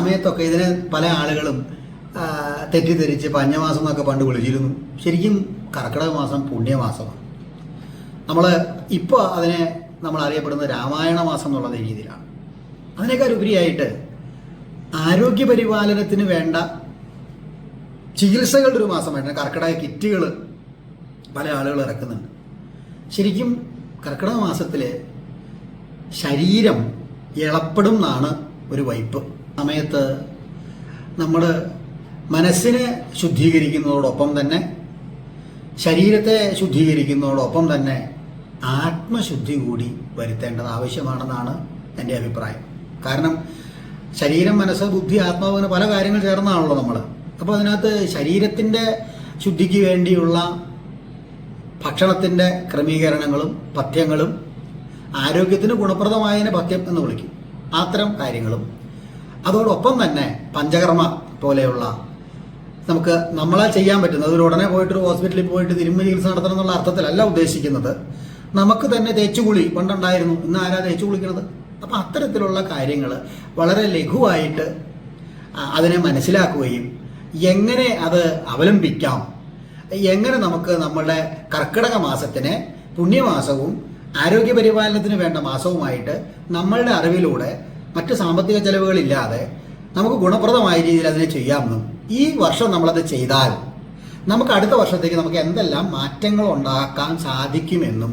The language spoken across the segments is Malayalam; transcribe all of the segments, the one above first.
സമയത്തൊക്കെ ഇതിനെ പല ആളുകളും തെറ്റിദ്ധരിച്ച് പഞ്ഞമാസം എന്നൊക്കെ പണ്ട് വിളിച്ചിരുന്നു. ശരിക്കും കർക്കിടക മാസം പുണ്യമാസമാണ്. നമ്മൾ ഇപ്പോൾ അതിനെ നമ്മൾ അറിയപ്പെടുന്ന രാമായണ മാസം എന്നുള്ള രീതിയിലാണ്. അതിനേക്കാൾ ഉപരിയായിട്ട് ആരോഗ്യ പരിപാലനത്തിന് വേണ്ട ചികിത്സകളുടെ ഒരു മാസമായിട്ട് കർക്കിടക കിറ്റുകൾ പല ആളുകൾ ഇറക്കുന്നുണ്ട്. ശരിക്കും കർക്കിടക മാസത്തിൽ ശരീരം ഇളപ്പെടും എന്നാണ് ഒരു വൈപ്പ്. സമയത്ത് നമ്മൾ മനസ്സിനെ ശുദ്ധീകരിക്കുന്നതോടൊപ്പം തന്നെ ശരീരത്തെ ശുദ്ധീകരിക്കുന്നതോടൊപ്പം തന്നെ ആത്മശുദ്ധി കൂടി വരുത്തേണ്ടത് ആവശ്യമാണെന്നാണ് എന്റെ അഭിപ്രായം. കാരണം ശരീരം മനസ്സ് ബുദ്ധി ആത്മാവ് അങ്ങനെ പല കാര്യങ്ങൾ ചേർന്നാണല്ലോ നമ്മൾ അപ്പോൾ അതിനകത്ത് ശരീരത്തിന്റെ ശുദ്ധിക്ക് വേണ്ടിയുള്ള ഭക്ഷണത്തിന്റെ ക്രമീകരണങ്ങളും പഥ്യങ്ങളും ആരോഗ്യത്തിന് ഗുണപ്രദമായതിനെ പഥ്യം എന്ന് വിളിക്കും. അത്തരം കാര്യങ്ങളും അതോടൊപ്പം തന്നെ പഞ്ചകർമ്മ പോലെയുള്ള നമുക്ക് നമ്മളാൽ ചെയ്യാൻ പറ്റുന്നത് ഒരു ഉടനെ പോയിട്ട് ഒരു ഹോസ്പിറ്റലിൽ പോയിട്ട് തിരുമ്മ ചികിത്സ നടത്തണം എന്നുള്ള അർത്ഥത്തിലല്ല ഉദ്ദേശിക്കുന്നത്. നമുക്ക് തന്നെ തേച്ചുകുളി പണ്ടുണ്ടായിരുന്നു. ഇന്ന് ആരാ തേച്ചു കുളിക്കുന്നത് അപ്പം അത്തരത്തിലുള്ള കാര്യങ്ങൾ വളരെ ലഘുവായിട്ട് അതിനെ മനസ്സിലാക്കുകയും എങ്ങനെ അത് അവലംബിക്കാം എങ്ങനെ നമുക്ക് നമ്മുടെ കർക്കിടക മാസത്തിനെ പുണ്യമാസവും ആരോഗ്യ പരിപാലനത്തിന് വേണ്ട മാസവുമായിട്ട് നമ്മളുടെ അറിവിലൂടെ മറ്റ് സാമ്പത്തിക ചെലവുകളില്ലാതെ നമുക്ക് ഗുണപ്രദമായ രീതിയിൽ അതിനെ ചെയ്യാമെന്നും ഈ വർഷം നമ്മളത് ചെയ്താൽ നമുക്ക് അടുത്ത വർഷത്തേക്ക് നമുക്ക് എന്തെല്ലാം മാറ്റങ്ങൾ ഉണ്ടാക്കാൻ സാധിക്കുമെന്നും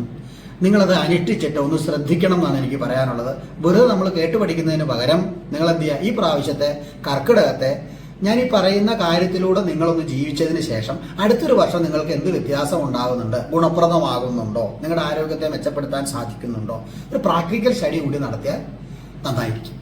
നിങ്ങളത് അനുഷ്ഠിച്ചിട്ട് ഒന്ന് ശ്രദ്ധിക്കണം എന്നാണ് എനിക്ക് പറയാനുള്ളത്. വെറുതെ നമ്മൾ കേട്ടുപഠിക്കുന്നതിന് പകരം നിങ്ങൾ എന്ത് ചെയ്യുക? ഈ പ്രാവശ്യത്തെ കർക്കിടകത്തെ ഞാൻ ഈ പറയുന്ന കാര്യത്തിലൂടെ നിങ്ങളൊന്ന് ജീവിച്ചതിന് ശേഷം അടുത്തൊരു വർഷം നിങ്ങൾക്ക് എന്ത് വ്യത്യാസം ഉണ്ടാകുന്നുണ്ട്? ഗുണപ്രദമാകുന്നുണ്ടോ? നിങ്ങളുടെ ആരോഗ്യത്തെ മെച്ചപ്പെടുത്താൻ സാധിക്കുന്നുണ്ടോ? ഒരു പ്രാക്ടിക്കൽ സ്റ്റഡി കൂടി നടത്തിയാൽ നന്നായിരിക്കും